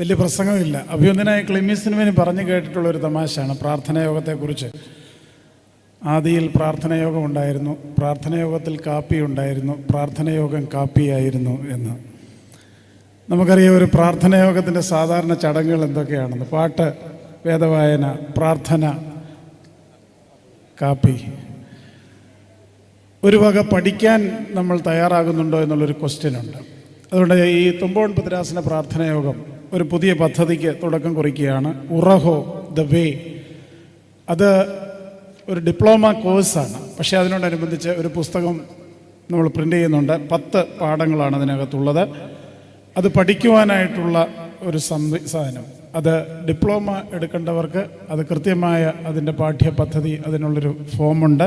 വലിയ പ്രസംഗമില്ല. അഭിനന്ദനായ ക്ലിമി സിനിമന് പറഞ്ഞു കേട്ടിട്ടുള്ള ഒരു തമാശയാണ് പ്രാർത്ഥനായോഗത്തെക്കുറിച്ച്. ആദിയിൽ പ്രാർത്ഥനയോഗം ഉണ്ടായിരുന്നു. പ്രാർത്ഥനയോഗത്തിൽ കാപ്പി ഉണ്ടായിരുന്നു. പ്രാർത്ഥനയോഗം കാപ്പിയായിരുന്നു എന്ന്. നമുക്കറിയാം ഒരു പ്രാർത്ഥനയോഗത്തിന്റെ സാധാരണ ചടങ്ങുകൾ എന്തൊക്കെയാണെന്ന്. പാട്ട് വേദവായന പ്രാർത്ഥന കാപ്പി. ഒരു വക പഠിക്കാൻ നമ്മൾ തയ്യാറാകുന്നുണ്ടോ എന്നുള്ളൊരു ക്വസ്റ്റ്യൻ ഉണ്ട്. അതുകൊണ്ട് ഈ തുമ്പോൺ പുത്രാസന പ്രാർത്ഥനയോഗം ഒരു പുതിയ പദ്ധതിക്ക് തുടക്കം കുറിക്കുകയാണ്. ഉറഹോ ദ വേ. അത് ഒരു ഡിപ്ലോമ കോഴ്സാണ്. പക്ഷേ അതിനോടനുബന്ധിച്ച് ഒരു പുസ്തകം നമ്മൾ പ്രിന്റ് ചെയ്യുന്നുണ്ട്. പത്ത് പാഠങ്ങളാണ് അതിനകത്തുള്ളത്. അത് പഠിക്കുവാനായിട്ടുള്ള ഒരു സംവിധാനം. അത് ഡിപ്ലോമ എടുക്കേണ്ടവർക്ക് അത് കൃത്യമായ അതിന്റെ പാഠ്യപദ്ധതി അതിനുള്ളൊരു ഫോമുണ്ട്.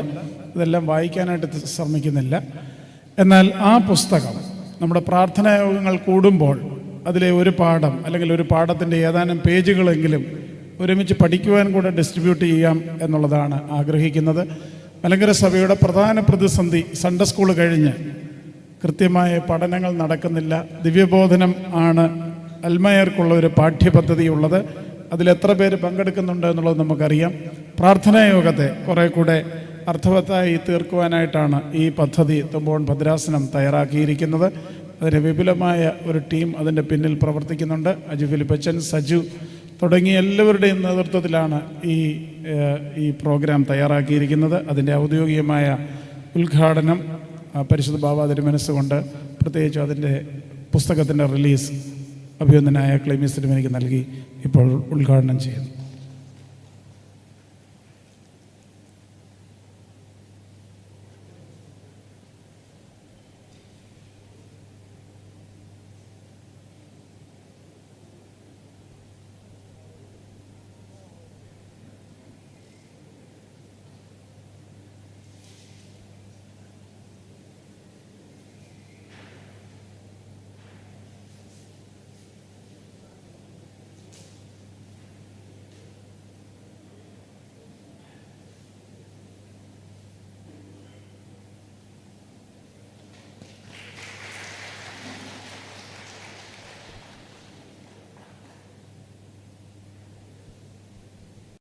ഇതെല്ലാം വായിക്കാനായിട്ട് ശ്രമിക്കുന്നില്ല. എന്നാൽ ആ പുസ്തകം നമ്മുടെ പ്രാർത്ഥനായോഗങ്ങൾ കൂടുമ്പോൾ അതിലെ ഒരു പാഠം അല്ലെങ്കിൽ ഒരു പാഠത്തിന്റെ ഏതാനും പേജുകളെങ്കിലും ഒരുമിച്ച് പഠിക്കുവാൻ കൂടെ ഡിസ്ട്രിബ്യൂട്ട് ചെയ്യാം എന്നുള്ളതാണ് ആഗ്രഹിക്കുന്നത്. മലങ്കര സഭയുടെ പ്രധാന പ്രതിസന്ധി സൺഡേ സ്കൂൾ കഴിഞ്ഞ് കൃത്യമായ പഠനങ്ങൾ നടക്കുന്നില്ല. ദിവ്യബോധനം ആണ് അൽമയർക്കുള്ള ഒരു പാഠ്യപദ്ധതി ഉള്ളത്. അതിലെത്ര പേര് പങ്കെടുക്കുന്നുണ്ട് എന്നുള്ളത് നമുക്കറിയാം. പ്രാർത്ഥനായോഗത്തെ കുറേ കൂടെ അർത്ഥവത്തായി തീർക്കുവാനായിട്ടാണ് ഈ പദ്ധതി തുമ്പോൺ ഭദ്രാസനം തയ്യാറാക്കിയിരിക്കുന്നത്. അതിന് വിപുലമായ ഒരു ടീം അതിന്റെ പിന്നിൽ പ്രവർത്തിക്കുന്നുണ്ട്. അജു ഫിലിപ്പച്ചൻ സജു തുടങ്ങിയ എല്ലാവരുടെയും നേതൃത്വത്തിലാണ് ഈ ഈ പ്രോഗ്രാം തയ്യാറാക്കിയിരിക്കുന്നത്. അതിന്റെ ഔദ്യോഗികമായ ഉദ്ഘാടനം പരിശുദ്ധ ബാബ തിരുമനസ്സുകൊണ്ട് പ്രത്യേകിച്ച് അതിന്റെ പുസ്തകത്തിന്റെ റിലീസ് അഭിനന്ദനായ ക്ലൈമിസ്റ്റിനും എനിക്ക് നൽകി ഇപ്പോൾ ഉദ്ഘാടനം ചെയ്യുന്നു.